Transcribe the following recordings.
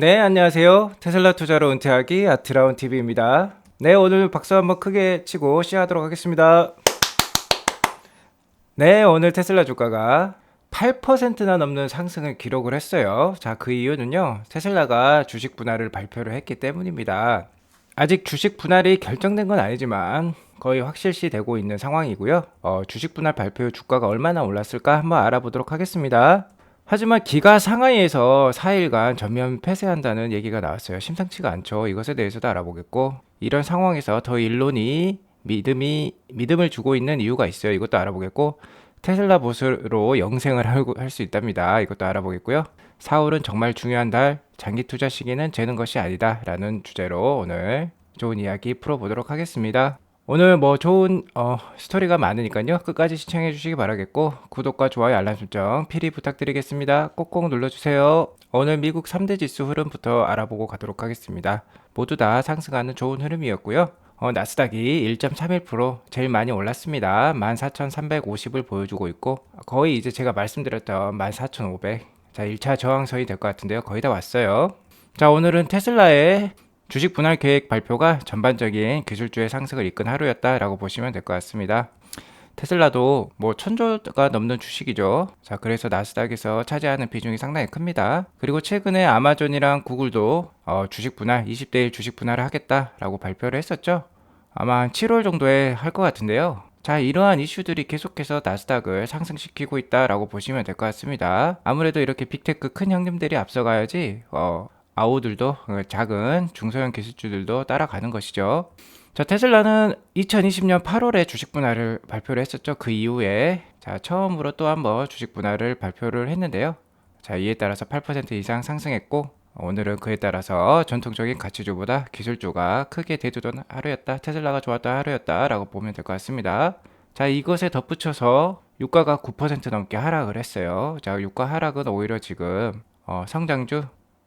네, 안녕하세요. 테슬라 투자로 은퇴하기 아트라운 TV입니다. 네, 오늘 박수 한번 크게 치고 시작하도록 하겠습니다. 네, 오늘 테슬라 주가가 8%나 넘는 상승을 기록을 했어요. 자, 그 이유는요. 테슬라가 주식 분할을 발표를 했기 때문입니다. 아직 주식 분할이 결정된 건 아니지만 거의 확실시 되고 있는 상황이고요. 어, 주식 분할 발표 후 주가가 얼마나 올랐을까 한번 알아보도록 하겠습니다. 하지만 기가 상하이에서 4일간 전면 폐쇄한다는 얘기가 나왔어요. 심상치가 않죠. 이것에 대해서도 알아보겠고 이런 상황에서 더 일론이 믿음이 믿음을 주고 있는 이유가 있어요. 이것도 알아보겠고 테슬라 보스로 영생을 할 수 있답니다. 이것도 알아보겠고요. 4월은 정말 중요한 달, 장기 투자 시기는 재는 것이 아니다라는 주제로 오늘 좋은 이야기 풀어보도록 하겠습니다. 오늘 뭐 좋은 어, 스토리가 많으니까요. 끝까지 시청해 주시기 바라겠고 구독과 좋아요 알람 설정 필히 부탁드리겠습니다. 꼭꼭 눌러주세요. 오늘 미국 3대 지수 흐름부터 알아보고 가도록 하겠습니다. 모두 다 상승하는 좋은 흐름이었고요. 어, 나스닥이 1.31% 제일 많이 올랐습니다. 14,350을 보여주고 있고 거의 이제 제가 말씀드렸던 14,500. 자, 1차 저항선이 될 것 같은데요. 거의 다 왔어요. 자, 오늘은 테슬라의 주식 분할 계획 발표가 전반적인 기술주의 상승을 이끈 하루였다라고 보시면 될 것 같습니다. 테슬라도 뭐 천조가 넘는 주식이죠. 자, 그래서 나스닥에서 차지하는 비중이 상당히 큽니다. 그리고 최근에 아마존이랑 구글도 어, 주식 분할, 20대 1 주식 분할을 하겠다라고 발표를 했었죠. 아마 한 7월 정도에 할 것 같은데요. 자, 이러한 이슈들이 계속해서 나스닥을 상승시키고 있다라고 보시면 될 것 같습니다. 아무래도 이렇게 빅테크 큰 형님들이 앞서가야지, 어, 아우들도 어, 작은 중소형 기술주들도 따라가는 것이죠. 자, 테슬라는 2020년 8월에 주식 분할을 발표를 했었죠. 그 이후에 자, 처음으로 또 한번 주식 분할을 발표를 했는데요. 자, 이에 따라서 8% 이상 상승했고 오늘은 그에 따라서 전통적인 가치주보다 기술주가 크게 대두던 하루였다. 테슬라가 좋았던 하루였다라고 보면 될 것 같습니다. 자, 이것에 덧붙여서 유가가 9% 넘게 하락을 했어요. 자, 유가 하락은 오히려 지금 어, 성장주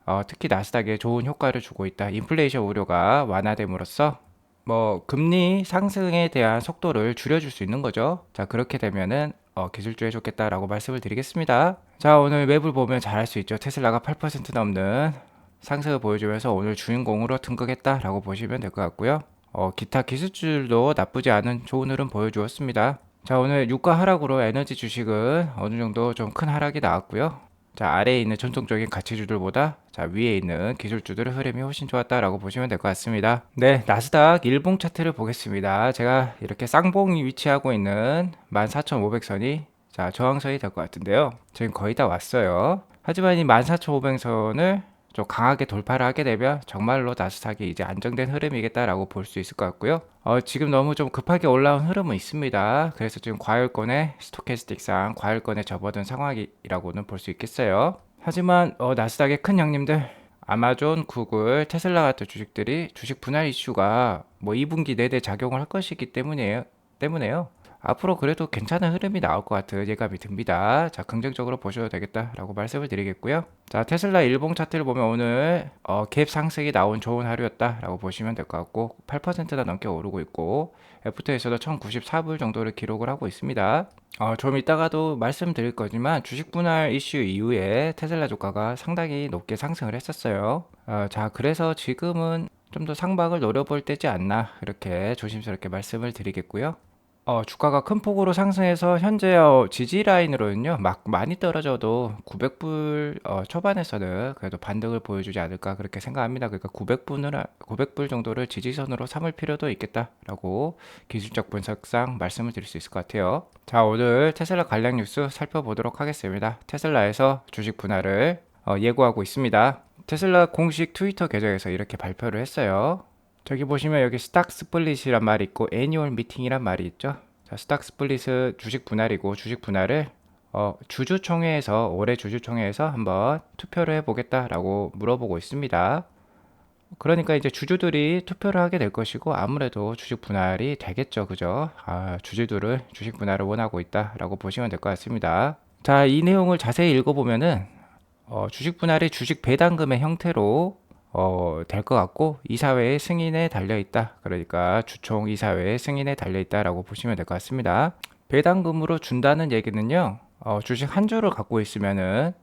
어, 특히 나스닥에 좋은 효과를 주고 있다. 인플레이션 우려가 완화됨으로써 뭐 금리 상승에 대한 속도를 줄여줄 수 있는 거죠. 자 그렇게 되면은 어, 기술주에 좋겠다라고 말씀을 드리겠습니다. 자 오늘 웹을 보면 잘할 수 있죠. 테슬라가 8% 넘는 상승을 보여주면서 오늘 주인공으로 등극했다라고 보시면 될 것 같고요. 어, 기타 기술주들도 나쁘지 않은 좋은 흐름 보여주었습니다. 자 오늘 유가 하락으로 에너지 주식은 어느 정도 좀 큰 하락이 나왔고요. 자 아래에 있는 전통적인 가치주들보다 자 위에 있는 기술주들의 흐름이 훨씬 좋았다라고 보시면 될 것 같습니다. 네 나스닥 일봉 차트를 보겠습니다. 제가 이렇게 쌍봉이 위치하고 있는 14,500선이 자 저항선이 될 것 같은데요. 지금 거의 다 왔어요. 하지만 이 14,500선을 좀 강하게 돌파를 하게 되면 정말로 나스닥이 이제 안정된 흐름이겠다라고 볼 수 있을 것 같고요. 어, 지금 너무 좀 급하게 올라온 흐름은 있습니다. 그래서 지금 과열권에 스토캐스틱상 과열권에 접어든 상황이라고는 볼 수 있겠어요. 하지만 어, 나스닥의 큰 형님들 아마존, 구글, 테슬라 같은 주식들이 주식 분할 이슈가 뭐 2분기 내내 작용을 할 것이기 때문이에요. 때문에요. 앞으로 그래도 괜찮은 흐름이 나올 것 같은 예감이 듭니다. 자, 긍정적으로 보셔도 되겠다라고 말씀을 드리겠고요. 자, 테슬라 일봉 차트를 보면 오늘 어, 갭 상승이 나온 좋은 하루였다라고 보시면 될 것 같고 8%나 넘게 오르고 있고 애프터에서도 1094불 정도를 기록을 하고 있습니다. 어, 좀 이따가도 말씀드릴 거지만 주식 분할 이슈 이후에 테슬라 주가가 상당히 높게 상승을 했었어요. 어, 자, 그래서 지금은 좀더 상방을 노려볼 때지 않나 이렇게 조심스럽게 말씀을 드리겠고요. 어, 주가가 큰 폭으로 상승해서 현재 어, 지지 라인으로는요, 막 많이 떨어져도 900불 어, 초반에서는 그래도 반등을 보여주지 않을까 그렇게 생각합니다. 그러니까 900불을 900불 정도를 지지선으로 삼을 필요도 있겠다라고 기술적 분석상 말씀을 드릴 수 있을 것 같아요. 자, 오늘 테슬라 관련 뉴스 살펴보도록 하겠습니다. 테슬라에서 주식 분할을 어, 예고하고 있습니다. 테슬라 공식 트위터 계정에서 이렇게 발표를 했어요. 저기 보시면 여기 스탁 스플릿이란 말이 있고 애니얼 미팅이란 말이 있죠. 자, 스탁 스플릿은 주식 분할이고 주식 분할을 어, 주주총회에서 올해 주주총회에서 한번 투표를 해보겠다라고 물어보고 있습니다. 그러니까 이제 주주들이 투표를 하게 될 것이고 아무래도 주식 분할이 되겠죠, 그죠? 아, 주주들을 주식 분할을 원하고 있다라고 보시면 될 것 같습니다. 자, 이 내용을 자세히 읽어보면은 어, 주식 분할이 주식 배당금의 형태로 어, 될 것 같고 이사회의 승인에 달려 있다. 그러니까 주총 이사회의 승인에 달려 있다라고 보시면 될 것 같습니다. 배당금으로 준다는 얘기는요. 어, 주식 한 주를 갖고 있으면은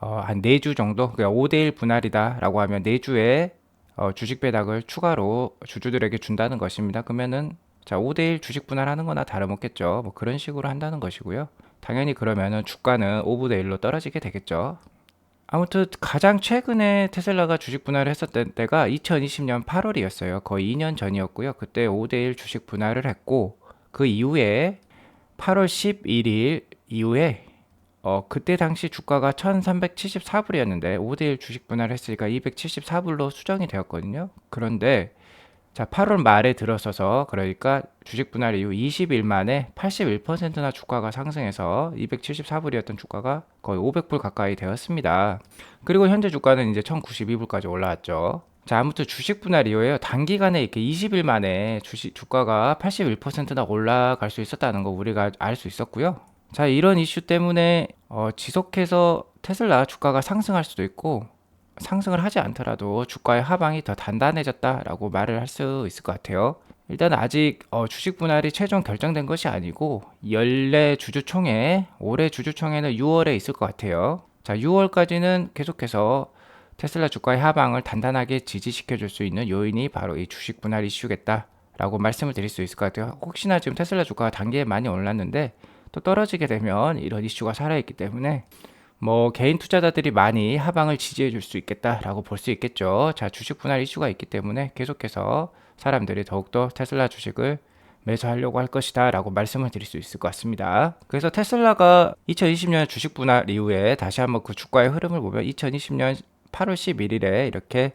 어, 한 4주 정도, 그러니까 5대1 분할이다라고 하면 4주에 어, 주식 배당을 추가로 주주들에게 준다는 것입니다. 그러면은 자, 5대1 주식 분할하는 거나 다름없겠죠. 뭐 그런 식으로 한다는 것이고요. 당연히 그러면은 주가는 5분의 1로 떨어지게 되겠죠. 아무튼 가장 최근에 테슬라가 주식 분할을 했었던 때가 2020년 8월이었어요. 거의 2년 전이었고요. 그때 5대1 주식 분할을 했고 그 이후에 8월 11일 이후에 어 그때 당시 주가가 1374불이었는데 5대1 주식 분할을 했으니까 274불로 수정이 되었거든요. 그런데 자, 8월 말에 들어서서 그러니까 주식 분할 이후 20일 만에 81%나 주가가 상승해서 274불이었던 주가가 거의 500불 가까이 되었습니다. 그리고 현재 주가는 이제 1092불까지 올라왔죠. 자, 아무튼 주식 분할 이후에요. 단기간에 이렇게 20일 만에 주식 주가가 81%나 올라갈 수 있었다는 거 우리가 알 수 있었고요. 자, 이런 이슈 때문에 어, 지속해서 테슬라 주가가 상승할 수도 있고 상승을 하지 않더라도 주가의 하방이 더 단단해졌다라고 말을 할 수 있을 것 같아요. 일단 아직 어, 주식 분할이 최종 결정된 것이 아니고 연례 주주총회 올해 주주총회는 6월에 있을 것 같아요. 자, 6월까지는 계속해서 테슬라 주가의 하방을 단단하게 지지시켜 줄 수 있는 요인이 바로 이 주식 분할 이슈겠다라고 말씀을 드릴 수 있을 것 같아요. 혹시나 지금 테슬라 주가가 단기에 많이 올랐는데 또 떨어지게 되면 이런 이슈가 살아있기 때문에 뭐 개인 투자자들이 많이 하방을 지지해 줄 수 있겠다라고 볼 수 있겠죠. 자, 주식 분할 이슈가 있기 때문에 계속해서 사람들이 더욱더 테슬라 주식을 매수하려고 할 것이다 라고 말씀을 드릴 수 있을 것 같습니다. 그래서 테슬라가 2020년 주식 분할 이후에 다시 한번 그 주가의 흐름을 보면 2020년 8월 11일에 이렇게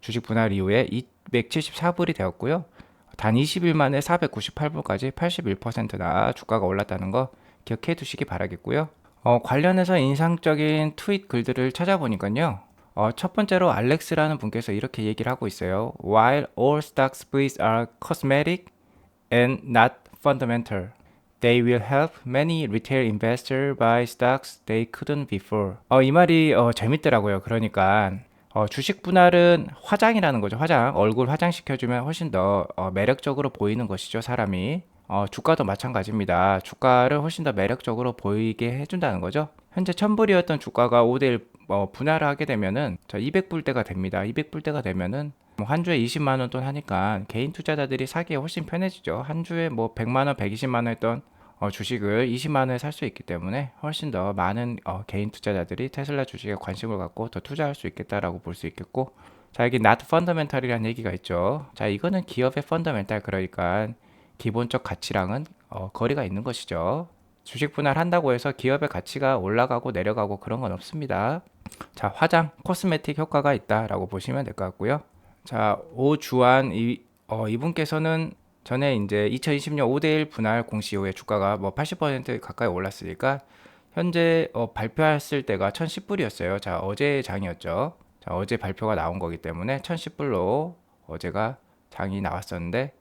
주식 분할 이후에 274불이 되었고요. 단 20일 만에 498불까지 81%나 주가가 올랐다는 거 기억해 두시기 바라겠고요. 어, 관련해서 인상적인 트윗 글들을 찾아보니까요. 어, 첫 번째로 알렉스라는 분께서 이렇게 얘기를 하고 있어요. While all stock splits are cosmetic and not fundamental, they will help many retail investors buy stocks they couldn't before. 어, 이 말이 어, 재밌더라고요. 그러니까 어, 주식 분할은 화장이라는 거죠. 화장. 얼굴 화장시켜주면 훨씬 더 어, 매력적으로 보이는 것이죠. 사람이. 어, 주가도 마찬가지입니다. 주가를 훨씬 더 매력적으로 보이게 해준다는 거죠. 현재 1000불이었던 주가가 5대1 어, 분할을 하게 되면은 200불대가 됩니다. 200불대가 되면은 뭐한 주에 20만 원 돈 하니까 개인 투자자들이 사기에 훨씬 편해지죠. 한 주에 뭐 100만 원, 120만 원 했던 어, 주식을 20만 원에 살 수 있기 때문에 훨씬 더 많은 어, 개인 투자자들이 테슬라 주식에 관심을 갖고 더 투자할 수 있겠다라고 볼 수 있겠고 자 여기 not fundamental이라는 얘기가 있죠. 자 이거는 기업의 fundamental 그러니까 기본적 가치랑은 어, 거리가 있는 것이죠. 주식 분할한다고 해서 기업의 가치가 올라가고 내려가고 그런 건 없습니다. 자, 화장, 코스메틱 효과가 있다라고 보시면 될 것 같고요. 자, 오주환 이, 어, 이분께서는 전에 이제 2020년 5대1 분할 공시 이후에 주가가 뭐 80% 가까이 올랐으니까 현재 어, 발표했을 때가 1010불이었어요. 자, 어제 장이었죠. 자, 어제 발표가 나온 거기 때문에 1010불로 어제가 장이 나왔었는데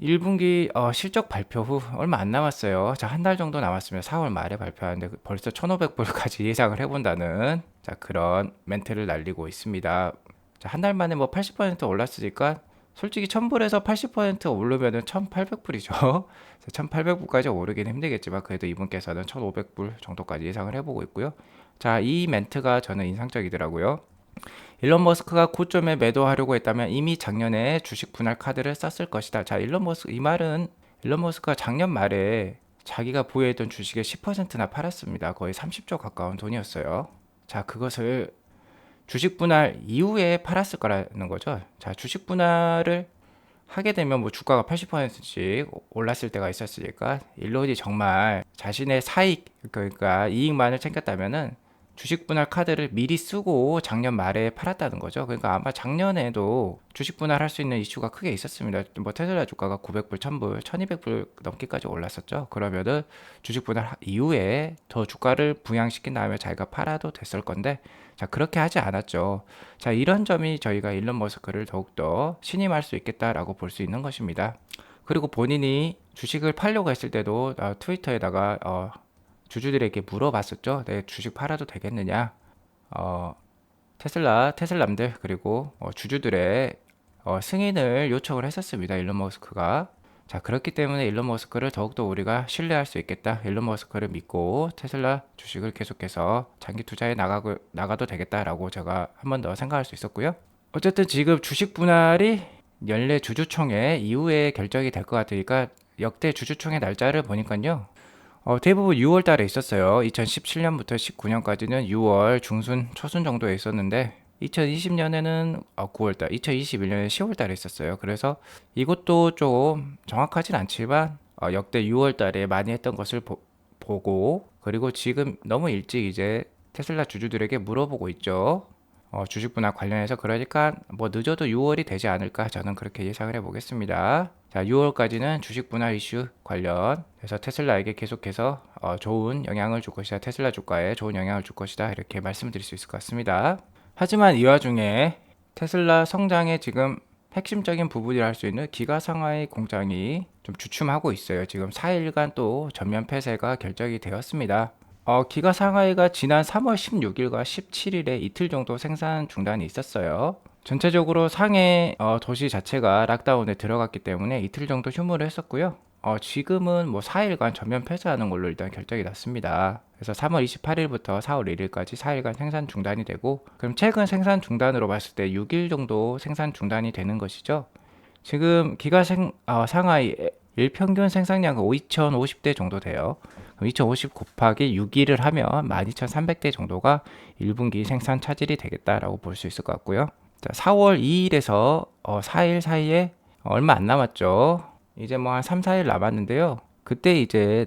1분기 어, 실적 발표 후 얼마 안 남았어요. 자, 한 달 정도 남았으면 4월 말에 발표하는데 벌써 1,500불까지 예상을 해본다는 자, 그런 멘트를 날리고 있습니다. 자, 한 달 만에 뭐 80% 올랐으니까 솔직히 1000불에서 80% 오르면은 1800불이죠. 1800불까지 오르기는 힘들겠지만 그래도 이분께서는 1500불 정도까지 예상을 해보고 있고요. 자, 이 멘트가 저는 인상적이더라고요. 일론 머스크가 고점에 매도하려고 했다면 이미 작년에 주식 분할 카드를 썼을 것이다. 자, 일론 머스크 이 말은 일론 머스크가 작년 말에 자기가 보유했던 주식의 10%나 팔았습니다. 거의 30조 가까운 돈이었어요. 자, 그것을 주식 분할 이후에 팔았을 거라는 거죠. 자, 주식 분할을 하게 되면 뭐 주가가 80%씩 올랐을 때가 있었으니까 일론이 정말 자신의 사익 그러니까 이익만을 챙겼다면은 주식 분할 카드를 미리 쓰고 작년 말에 팔았다는 거죠. 그러니까 아마 작년에도 주식 분할할 수 있는 이슈가 크게 있었습니다. 뭐 테슬라 주가가 900불, 1000불, 1200불 넘기까지 올랐었죠. 그러면은 주식 분할 이후에 더 주가를 부양시킨 다음에 자기가 팔아도 됐을 건데 자, 그렇게 하지 않았죠. 자, 이런 점이 저희가 일론 머스크를 더욱더 신임할 수 있겠다라고 볼 수 있는 것입니다. 그리고 본인이 주식을 팔려고 했을 때도 어, 트위터에다가 어, 주주들에게 물어봤었죠. 내 주식 팔아도 되겠느냐? 어, 테슬라, 테슬람들 그리고 어, 주주들의 어, 승인을 요청을 했었습니다. 일론 머스크가. 자, 그렇기 때문에 일론 머스크를 더욱더 우리가 신뢰할 수 있겠다. 일론 머스크를 믿고 테슬라 주식을 계속해서 장기 투자에 나가고, 나가도 되겠다라고 제가 한 번 더 생각할 수 있었고요. 어쨌든 지금 주식 분할이 연례 주주총회 이후에 결정이 될 것 같으니까 역대 주주총회 날짜를 보니까요. 어, 대부분 6월 달에 있었어요. 2017년부터 19년까지는 6월 중순, 초순 정도에 있었는데 2020년에는 어, 9월 달, 2021년에 10월 달에 있었어요. 그래서 이것도 좀 정확하진 않지만 어, 역대 6월 달에 많이 했던 것을 보, 보고 그리고 지금 너무 일찍 이제 테슬라 주주들에게 물어보고 있죠. 어, 주식 분할 관련해서 그러니까 뭐 늦어도 6월이 되지 않을까 저는 그렇게 예상을 해보겠습니다. 자, 6월까지는 주식 분할 이슈 관련해서 테슬라에게 계속해서 어, 좋은 영향을 줄 것이다. 테슬라 주가에 좋은 영향을 줄 것이다. 이렇게 말씀드릴 수 있을 것 같습니다. 하지만 이 와중에 테슬라 성장에 지금 핵심적인 부분이라 할 수 있는 기가 상하의 공장이 좀 주춤하고 있어요. 지금 4일간 또 전면 폐쇄가 결정이 되었습니다. 어, 기가 상하이가 지난 3월 16일과 17일에 이틀 정도 생산 중단이 있었어요. 전체적으로 상해 어, 도시 자체가 락다운에 들어갔기 때문에 이틀 정도 휴무를 했었고요. 어, 지금은 뭐 4일간 전면 폐쇄하는 걸로 일단 결정이 났습니다. 그래서 3월 28일부터 4월 1일까지 4일간 생산 중단이 되고, 그럼 최근 생산 중단으로 봤을 때 6일 정도 생산 중단이 되는 것이죠. 지금 기가 생, 어, 상하이 일평균 생산량은 5,050대 정도 돼요. 2050 곱하기 6일을 하면 12,300대 정도가 1분기 생산 차질이 되겠다라고 볼 수 있을 것 같고요. 자, 4월 2일에서 어, 4일 사이에 얼마 안 남았죠. 이제 뭐 한 3, 4일 남았는데요. 그때 이제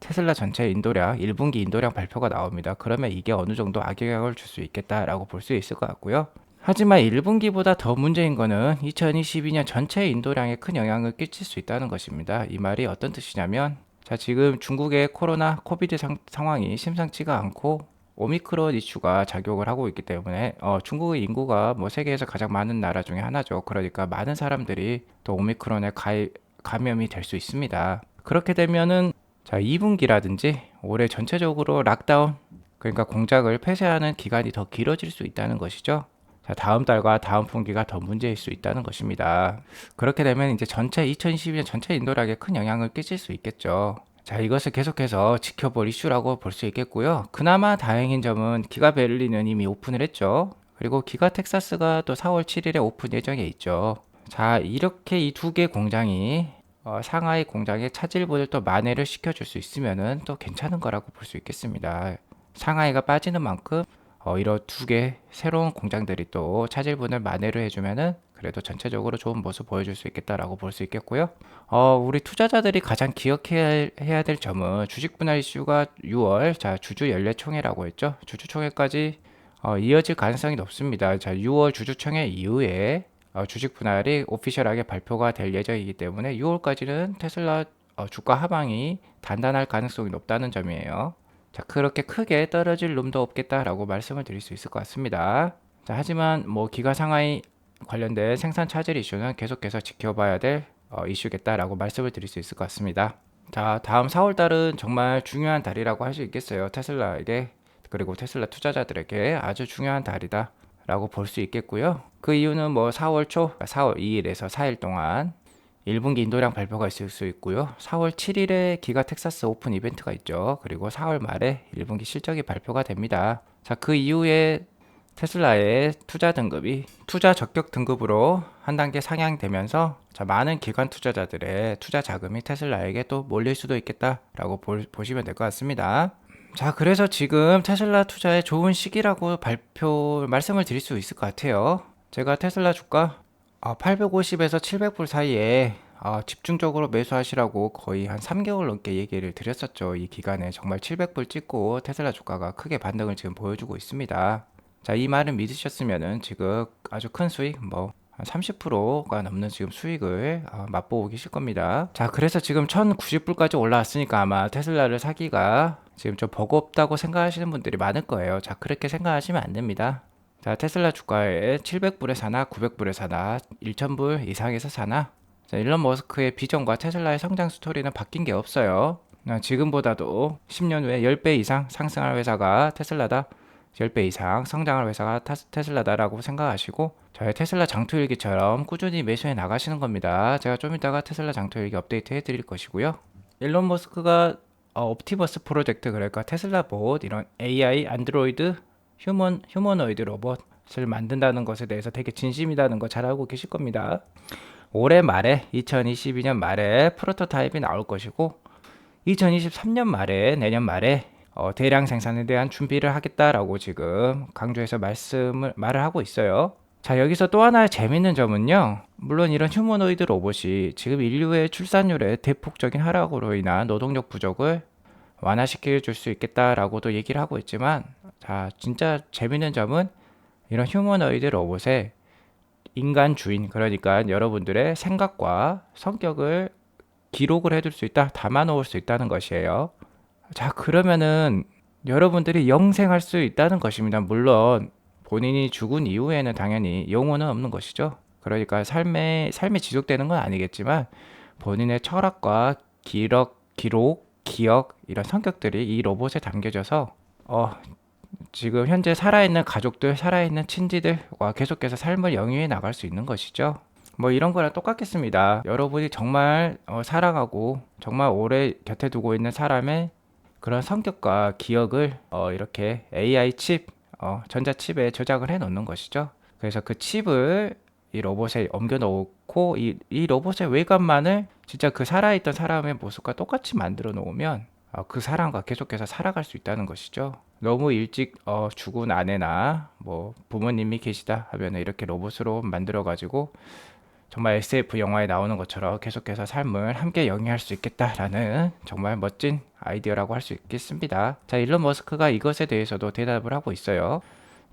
테슬라 전체 인도량, 1분기 인도량 발표가 나옵니다. 그러면 이게 어느 정도 악영향을 줄 수 있겠다라고 볼 수 있을 것 같고요. 하지만 1분기보다 더 문제인 거는 2022년 전체 인도량에 큰 영향을 끼칠 수 있다는 것입니다. 이 말이 어떤 뜻이냐면 자, 지금 중국의 코로나 코비드 상, 상황이 심상치가 않고 오미크론 이슈가 작용을 하고 있기 때문에 어, 중국의 인구가 뭐 세계에서 가장 많은 나라 중에 하나죠. 그러니까 많은 사람들이 또 오미크론에 가입, 감염이 될 수 있습니다. 그렇게 되면은 자, 2분기라든지 올해 전체적으로 락다운 그러니까 공장을 폐쇄하는 기간이 더 길어질 수 있다는 것이죠. 자, 다음 달과 다음 분기가 더 문제일 수 있다는 것입니다. 그렇게 되면 이제 전체 2022년 전체 인도락에 큰 영향을 끼칠 수 있겠죠. 자, 이것을 계속해서 지켜볼 이슈라고 볼 수 있겠고요. 그나마 다행인 점은 기가 베를린은 이미 오픈을 했죠. 그리고 기가 텍사스가 또 4월 7일에 오픈 예정에 있죠. 자, 이렇게 이 두 개 공장이 어, 상하이 공장의 차질분을 또 만회를 시켜줄 수 있으면은 또 괜찮은 거라고 볼 수 있겠습니다. 상하이가 빠지는 만큼 어, 이런 두 개 새로운 공장들이 또 차질분을 만회를 해주면은 그래도 전체적으로 좋은 모습 보여줄 수 있겠다라고 볼 수 있겠고요. 어, 우리 투자자들이 가장 기억해야 해야 될 점은 주식 분할 이슈가 6월 자 주주 연례총회라고 했죠. 주주총회까지 어, 이어질 가능성이 높습니다. 자 6월 주주총회 이후에 어, 주식 분할이 오피셜하게 발표가 될 예정이기 때문에 6월까지는 테슬라 어, 주가 하방이 단단할 가능성이 높다는 점이에요. 자, 그렇게 크게 떨어질 놈도 없겠다라고 말씀을 드릴 수 있을 것 같습니다. 자, 하지만 뭐 기가 상하이 관련된 생산 차질 이슈는 계속해서 지켜봐야 될 어, 이슈겠다라고 말씀을 드릴 수 있을 것 같습니다. 자, 다음 4월 달은 정말 중요한 달이라고 할 수 있겠어요. 테슬라에게 그리고 테슬라 투자자들에게 아주 중요한 달이다. 라고 볼 수 있겠고요. 그 이유는 뭐 4월 초, 4월 2일에서 4일 동안 1분기 인도량 발표가 있을 수 있고요. 4월 7일에 기가 텍사스 오픈 이벤트가 있죠. 그리고 4월 말에 1분기 실적이 발표가 됩니다. 자, 그 이후에 테슬라의 투자 등급이 투자 적격 등급으로 한 단계 상향되면서 자, 많은 기관 투자자들의 투자 자금이 테슬라에게 또 몰릴 수도 있겠다라고 보, 보시면 될 것 같습니다. 자, 그래서 지금 테슬라 투자에 좋은 시기라고 발표 말씀을 드릴 수 있을 것 같아요. 제가 테슬라 주가 850에서 아, 700불 사이에 아, 집중적으로 매수하시라고 거의 한 3개월 넘게 얘기를 드렸었죠. 이 기간에 정말 700불 찍고 테슬라 주가가 크게 반등을 지금 보여주고 있습니다. 자, 이 말을 믿으셨으면은 지금 아주 큰 수익, 뭐, 한 30%가 넘는 지금 수익을 어, 맛보고 계실 겁니다. 자, 그래서 지금 1090불까지 올라왔으니까 아마 테슬라를 사기가 지금 좀 버겁다고 생각하시는 분들이 많을 거예요. 자, 그렇게 생각하시면 안 됩니다. 자, 테슬라 주가에 700불에 사나 900불에 사나 1000불 이상에서 사나 자, 일론 머스크의 비전과 테슬라의 성장 스토리는 바뀐 게 없어요. 지금보다도 10년 후에 10배 이상 상승할 회사가 테슬라다. 10배 이상 성장할 회사가 타- 테슬라다라고 생각하시고 저의 테슬라 장투일기처럼 꾸준히 매수해 나가시는 겁니다. 제가 좀 이따가 테슬라 장투일기 업데이트 해드릴 것이고요. 일론 머스크가 어, 옵티머스 프로젝트 그러니까 테슬라 봇 이런 AI 안드로이드 휴먼 휴머노이드 로봇을 만든다는 것에 대해서 되게 진심이라는 거 잘 알고 계실 겁니다. 올해 말에 2022년 말에 프로토타입이 나올 것이고 2023년 말에 내년 말에 어, 대량 생산에 대한 준비를 하겠다라고 지금 강조해서 말씀을 말을 하고 있어요. 자 여기서 또 하나의 재밌는 점은요. 물론 이런 휴머노이드 로봇이 지금 인류의 출산율의 대폭적인 하락으로 인한 노동력 부족을 완화시켜 줄 수 있겠다라고도 얘기를 하고 있지만 자 진짜 재밌는 점은 이런 휴머노이드 로봇의 인간 주인 그러니까 여러분들의 생각과 성격을 기록을 해둘 수 있다 담아 놓을 수 있다는 것이에요. 자 그러면은 여러분들이 영생할 수 있다는 것입니다. 물론 본인이 죽은 이후에는 당연히 영혼은 없는 것이죠. 그러니까 삶에 삶이 지속되는 건 아니겠지만 본인의 철학과 기록 기록 기억 이런 성격들이 이 로봇에 담겨져서 어 지금 현재 살아있는 가족들, 살아있는 친지들과 계속해서 삶을 영위해 나갈 수 있는 것이죠. 뭐 이런 거랑 똑같겠습니다. 여러분이 정말 어, 사랑하고 정말 오래 곁에 두고 있는 사람의 그런 성격과 기억을 어, 이렇게 AI 칩, 어, 전자 칩에 저장을 해 놓는 것이죠. 그래서 그 칩을 이 로봇에 옮겨 놓고 이, 이 로봇의 외관만을 진짜 그 살아있던 사람의 모습과 똑같이 만들어 놓으면 어, 그 사람과 계속해서 살아갈 수 있다는 것이죠. 너무 일찍 어, 죽은 아내나 뭐 부모님이 계시다 하면 이렇게 로봇으로 만들어 가지고 정말 SF 영화에 나오는 것처럼 계속해서 삶을 함께 영위할 수 있겠다라는 정말 멋진 아이디어라고 할 수 있겠습니다. 자, 일론 머스크가 이것에 대해서도 대답을 하고 있어요.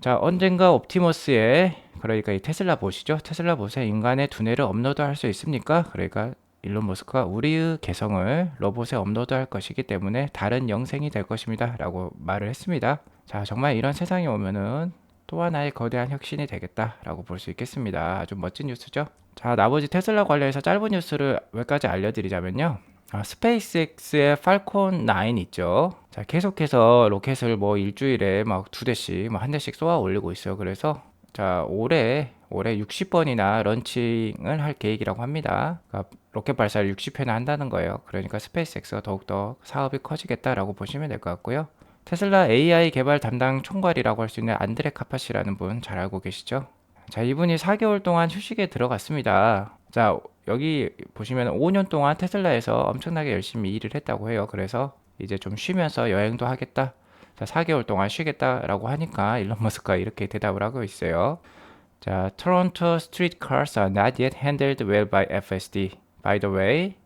자, 언젠가 옵티머스에 그러니까 이 테슬라 보시죠. 테슬라 보세 인간의 두뇌를 업로드할 수 있습니까? 그러니까 일론 머스크가 우리의 개성을 로봇에 업로드할 것이기 때문에 다른 영생이 될 것입니다. 라고 말을 했습니다. 자, 정말 이런 세상이 오면은 또 하나의 거대한 혁신이 되겠다라고 볼 수 있겠습니다. 아주 멋진 뉴스죠. 자, 나머지 테슬라 관련해서 짧은 뉴스를 몇 가지 알려드리자면요. 아, 스페이스X의 팔콘 9 있죠. 자, 계속해서 로켓을 뭐 일주일에 막 두 대씩, 뭐 한 대씩 쏘아 올리고 있어요. 그래서 자, 올해 올해 60번이나 런칭을 할 계획이라고 합니다. 그러니까 로켓 발사를 60회나 한다는 거예요. 그러니까 스페이스X가 더욱더 사업이 커지겠다라고 보시면 될 것 같고요. 테슬라 AI 개발 담당 총괄이라고 할 수 있는 안드레 카파시라는 분 잘 알고 계시죠? 자, 이분이 4개월 동안 휴식에 들어갔습니다. 자, 여기 보시면 5년 동안 테슬라에서 엄청나게 열심히 일을 했다고 해요. 그래서 이제 좀 쉬면서 여행도 하겠다. 자, 4개월 동안 쉬겠다라고 하니까 일론 머스크가 이렇게 대답을 하고 있어요. 자, Toronto street cars are not yet handled well by FSD. By the way,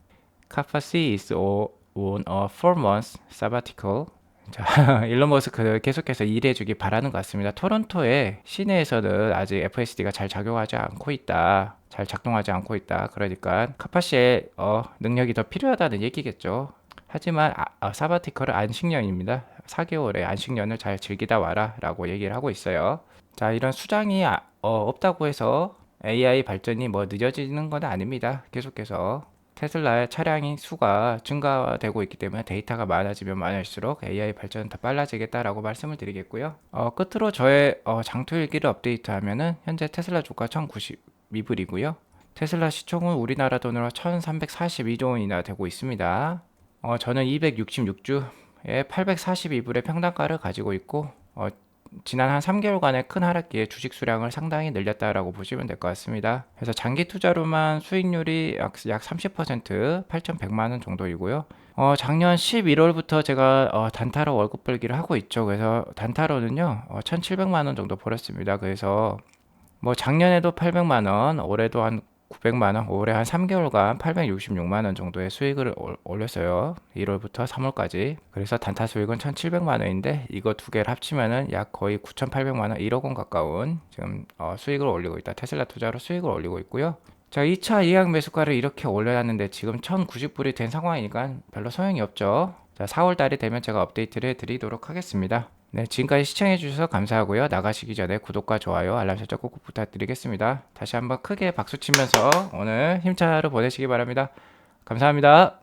Kapasi is on a four months sabbatical. 자, 일론 머스크 계속해서 일해주기 바라는 것 같습니다. 토론토의 시내에서는 아직 FSD가 잘 작용하지 않고 있다. 잘 작동하지 않고 있다. 그러니까 카파시의 어, 능력이 더 필요하다는 얘기겠죠. 하지만 아, 아, 사바티컬은 안식년입니다. 4개월의 안식년을 잘 즐기다 와라 라고 얘기를 하고 있어요. 자, 이런 수장이 아- 어, 없다고 해서 AI 발전이 뭐 늦어지는 건 아닙니다. 계속해서 테슬라의 차량이 수가 증가되고 있기 때문에 데이터가 많아지면 많을수록 AI 발전은 더 빨라지겠다라고 말씀을 드리겠고요. 어, 끝으로 저의 어, 장투일기를 업데이트하면은 현재 테슬라 주가 1,092불이고요. 테슬라 시총은 우리나라 돈으로 1,342조 원이나 되고 있습니다. 어, 저는 266주에 842불의 평단가를 가지고 있고 어, 지난 한 3개월간의 큰 하락기에 주식 수량을 상당히 늘렸다라고 보시면 될 것 같습니다. 그래서 장기 투자로만 수익률이 약, 약 30% 8,100만 원 정도이고요. 어, 작년 11월부터 제가 어, 단타로 월급 벌기를 하고 있죠. 그래서 단타로는요, 어, 1,700만 원 정도 벌었습니다. 그래서 뭐 작년에도 800만 원, 올해도 한 900만 원, 올해 한 3개월간 866만 원 정도의 수익을 올- 올렸어요. 1월부터 3월까지. 그래서 단타 수익은 1,700만 원인데 이거 두 개를 합치면은 약 거의 9,800만 원, 1억 원 가까운 지금 어, 수익을 올리고 있다. 테슬라 투자로 수익을 올리고 있고요. 자, 2차 예약 매수가를 이렇게 올려놨는데 지금 1,090불이 된 상황이니까 별로 소용이 없죠. 자, 4월 달이 되면 제가 업데이트를 해드리도록 하겠습니다. 네, 지금까지 시청해 주셔서 감사하고요. 나가시기 전에 구독과 좋아요, 알람 설정 꼭 부탁드리겠습니다. 다시 한번 크게 박수 치면서 오늘 힘차로 보내시기 바랍니다. 감사합니다.